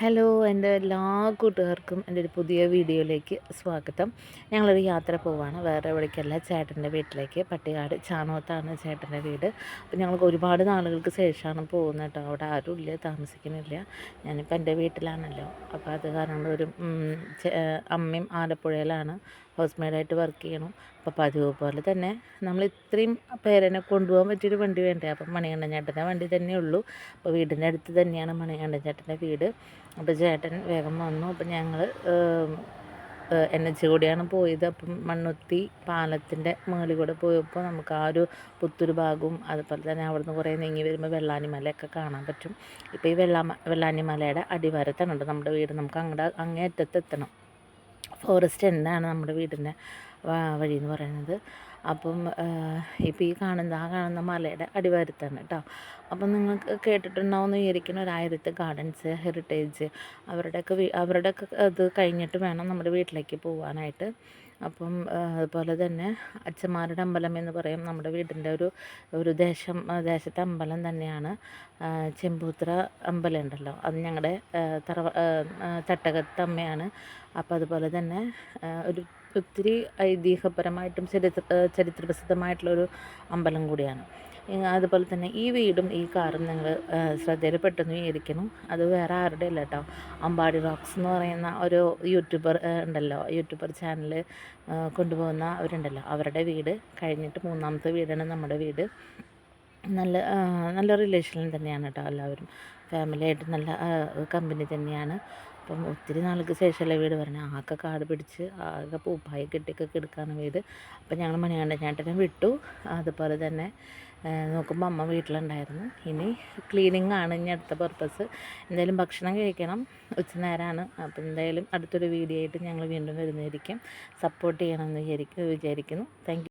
Hello എന്റെ എല്ലാ കൂട്ടുകാർക്കും എന്റെ ഒരു പുതിയ വീഡിയോയിലേക്ക് സ്വാഗതം. ഞങ്ങളൊരു യാത്ര പോവാണ്. വേറെ എവിടേക്കല്ല. ചേട്ടന്റെ വീട്ടിലേക്ക്. പട്ടികാട് ചാണോത്താണ് ചേട്ടന്റെ വീട്. അപ്പോൾ ഞങ്ങൾക്ക് ഒരുപാട് നാളുകൾക്ക് ശേഷമാണ് പോകുന്നത് കേട്ടോ. അവിടെ ആരും ഇല്ല താമസിക്കുന്നില്ല. ഞാനിപ്പോൾ എന്റെ വീട്ടിലാണല്ലോ. അപ്പോൾ അത് കാരണം ഒരു അമ്മയും ആലപ്പുഴയിലാണ്. ഹൗസ് മെയ്ഡായിട്ട് വർക്ക് ചെയ്യണം. അപ്പോൾ പതിവ് പോലെ തന്നെ നമ്മൾ ഇത്രയും പേരനെ കൊണ്ടുപോകാൻ പറ്റിയൊരു വണ്ടി വേണ്ടേ? അപ്പം മണികണ്ഠൻ ചേട്ടന്റെ വണ്ടി തന്നെ ഉള്ളൂ. അപ്പോൾ വീടിന്റെ അടുത്ത് തന്നെയാണ് മണികണ്ഠൻ ചേട്ടന്റെ വീട്. അപ്പോൾ ചേട്ടൻ വേഗം വന്നു. അപ്പം ഞങ്ങൾ എൻ എച്ച് കൂടിയാണ് പോയത്. അപ്പം മണ്ണുത്തി പാലത്തിന്റെ മുകളിൽ കൂടെ പോയപ്പോൾ നമുക്ക് ആ ഒരു പുത്തൂർ ഭാഗവും അതുപോലെ തന്നെ അവിടുന്ന് കുറേ നീങ്ങി വരുമ്പോൾ വെള്ളാനിമലയൊക്കെ കാണാൻ പറ്റും. ഇപ്പോൾ ഈ വെള്ളാ വെള്ളാനിമലയുടെ അടിവാരത്താണ് നമ്മുടെ വീട്. നമുക്ക് അങ്ങോട്ട് അങ്ങേ അറ്റത്ത് എത്തണം ഫോറസ്റ്റ് എന്താണ് നമ്മുടെ വീടിന്റെ? വഴി എന്ന് പറയുന്നത് അപ്പം ഇപ്പം ഈ കാണുന്ന ആ കാണുന്ന മലയുടെ അടിവാരത്താണ് കേട്ടോ അപ്പം നിങ്ങൾക്ക് കേട്ടിട്ടുണ്ടാവുമെന്ന് വിചാരിക്കുന്ന ഒരു ആയിരത്ത് ഗാർഡൻസ് ഹെറിറ്റേജ് അവരുടെയൊക്കെ അവരുടെയൊക്കെ അത് കഴിഞ്ഞിട്ട് വേണം നമ്മുടെ വീട്ടിലേക്ക് പോകാനായിട്ട് അപ്പം അതുപോലെ തന്നെ അച്ഛന്മാരുടെ അമ്പലം എന്ന് പറയും. നമ്മുടെ വീടിന്റെ ഒരു ഒരു ദേശം ദേശത്തെ അമ്പലം തന്നെയാണ്. ചെമ്പൂത്ര അമ്പലം ഉണ്ടല്ലോ. അത് ഞങ്ങളുടെ തറവ തട്ടകത്തമ്മയാണ് അപ്പം അതുപോലെ തന്നെ ഒരു ഒത്തിരി ഐതിഹ്യപരമായിട്ടും ചരിത്ര ചരിത്രപ്രസിദ്ധമായിട്ടുള്ളൊരു അമ്പലം കൂടിയാണ്. അതുപോലെ തന്നെ ഈ വീടും ഈ കാറും നിങ്ങൾ ശ്രദ്ധയിൽപ്പെട്ടെന്ന് വിചാരിക്കുന്നു. അത് വേറെ ആരുടെ അല്ല കേട്ടോ അമ്പാടി റോക്സ് എന്ന് പറയുന്ന ഒരു യൂട്യൂബർ ഉണ്ടല്ലോ. യൂട്യൂബർ ചാനൽ കൊണ്ടുപോകുന്ന അവരുണ്ടല്ലോ. അവരുടെ വീട് കഴിഞ്ഞിട്ട് മൂന്നാമത്തെ വീടാണ് നമ്മുടെ വീട്. നല്ല നല്ല റിലേഷനിൽ തന്നെയാണ് കേട്ടോ എല്ലാവരും. ഫാമിലിയായിട്ട് നല്ല കമ്പനി തന്നെയാണ്. അപ്പം ഒത്തിരി നാൾക്ക് ശേഷമല്ലേ വീട് പറഞ്ഞാൽ ആകെ കാട് പിടിച്ച് ആകെ പൂപ്പായി കെട്ടിയൊക്കെ കിടക്കാണ് വീട്. അപ്പം ഞങ്ങൾ മണികണ്ഠൻ ചേട്ടനെ വിട്ടു. അതുപോലെ തന്നെ നോക്കുമ്പോൾ അമ്മ വീട്ടിലുണ്ടായിരുന്നു. ഇനി ക്ലീനിങ് ആണ് ഇനി അടുത്ത പർപ്പസ് എന്തായാലും ഭക്ഷണം കഴിക്കണം. ഉച്ചനേരമാണ് അപ്പം എന്തായാലും അടുത്തൊരു വീഡിയോ ആയിട്ട് ഞങ്ങൾ വീണ്ടും വരുന്നതായിരിക്കും. സപ്പോർട്ട് ചെയ്യണമെന്ന് വിചാരിക്കുന്നു. താങ്ക്